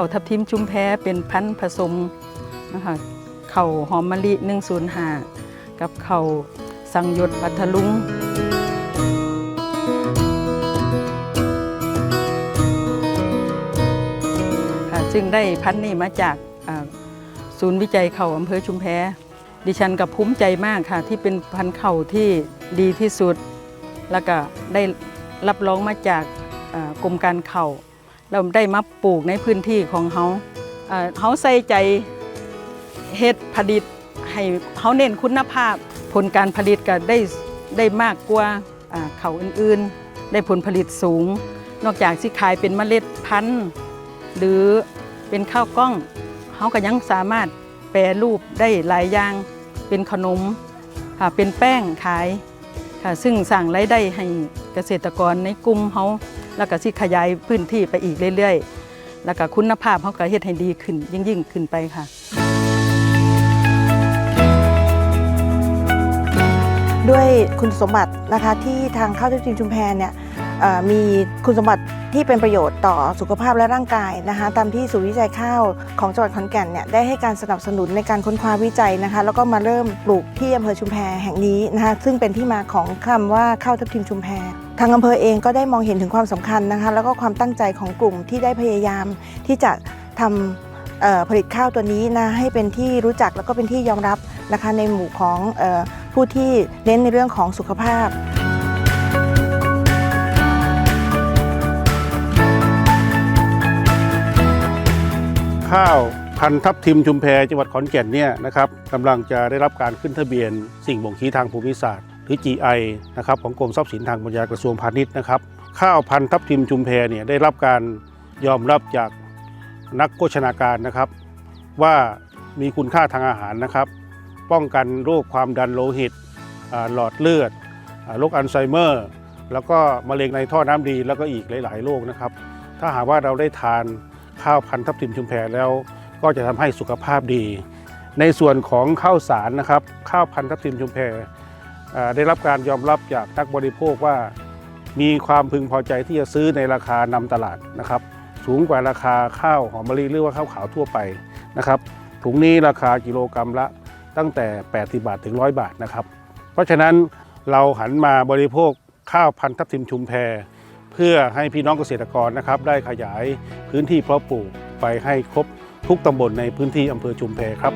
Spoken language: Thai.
าทับทิมชุมแพเป็นพันธุ์ผสมนะคะเข้าหอมมะลิ105 กับเข้าสังยศพัทลุงค่ะซึ่งได้พันธุ์นี้มาจากศูนย์วิจัยเข่าอำเภอชุมแพ ดิฉันกับภูมิใจมากค่ะ ที่เป็นพันธุ์เข่าที่ดีที่สุด แล้วก็ได้รับรองมาจากกรมการเข่า เราได้มาปลูกในพื้นที่ของเขาเขาใส่ใจเฮ็ดผลิตให้เขาเน้นคุณภาพ ผลการผลิตก็ได้ได้มากกว่าเขาอื่นๆ ได้ผลผลิตสูง นอกจากสิขายเป็นเมล็ดพันธุ์ หรือเป็นข้าวกล้องเขาก็ยังสามารถแปรรูปได้หลายอย่าง เป็นขนมค่ะเป็นแป้งขายค่ะซึ่งสร้างรายได้ให้เกษตรกรในกลุ่มเขา แล้วก็สิขยายพื้นที่ไปอีกเรื่อยๆ แล้วก็คุณภาพเขาก็เฮ็ดให้ดีขึ้นยิ่งๆขึ้นไปค่ะ ด้วยคุณสมบัตินะคะที่ทางข้าวทิพย์จินชุมแพเนี่ยเอ่อมีคุณสมบัติที่เป็นประโยชน์ต่อสุขภาพและร่างกายนะคะ ตามที่ศูนย์วิจัยข้าวของจังหวัดขอนแก่นเนี่ยได้ให้การสนับสนุนในการค้นคว้าวิจัยนะคะ แล้วก็มาเริ่มปลูกที่อำเภอชุมแพแห่งนี้นะคะ ซึ่งเป็นที่มาของคำว่าข้าวทับทิมชุมแพ ทางอำเภอเองก็ได้มองเห็นถึงความสำคัญนะคะ แล้วก็ความตั้งใจของกลุ่มที่ได้พยายามที่จะทำผลิตข้าวตัวนี้นะให้เป็นที่รู้จักแล้วก็เป็นที่ยอมรับนะคะในหมู่ของออผู้ที่เน้นในเรื่องของสุขภาพข้าวพันทับทิมชุมแพจังหวัดขอนแก่นเนี่ยนะครับกำลังจะได้รับการขึ้นทะเบียนสิ่งบ่งชี้ทางภูมิศาสตร์ รือ GI นะครับของกรมทรัพย์สินทางปัญญากระทรวงพาณิชย์นะครับข้าวพันธุ์ทับทิมชุมแพเนี่ยได้รับการยอมรับจากนักโภชนาการนะครับ ว่ามีคุณค่าทางอาหารนะครับ ป้องกันโรคความดันโลหิตหลอดเลือดโรคอัลไซเมอร์ แล้วก็มะเร็งในท่อน้ำดีแล้วก็อีกหลาย ๆ โรคนะครับ ถ้าหากว่าเราได้ทานข้าวพันธุ์ทับทิมชุมแพแล้วก็จะทำให้สุขภาพดี ในส่วนของข้าวสารนะครับ ข้าวพันธุ์ทับทิมชุมแพ ได้รับการยอมรับจากนักบริโภคว่า มีความพึงพอใจที่จะซื้อในราคานำตลาดนะครับ สูงกว่าราคาข้าวหอมมะลิหรือว่าข้าวขาวทั่วไปนะครับถุงนี้ราคากิโลกรรัมละตั้งแต่ 80 บาทถึง 100 บาทนะครับ เพราะฉะนั้นเราหันมาบริโภคข้าวพันธุ์ทับทิมชุมแพเพื่อให้พี่น้องเกษตรกรนะครับ ได้ขยายพื้นที่เพาะปลูกไปให้ครบทุกตำบลในพื้นที่อำเภอชุมแพครับ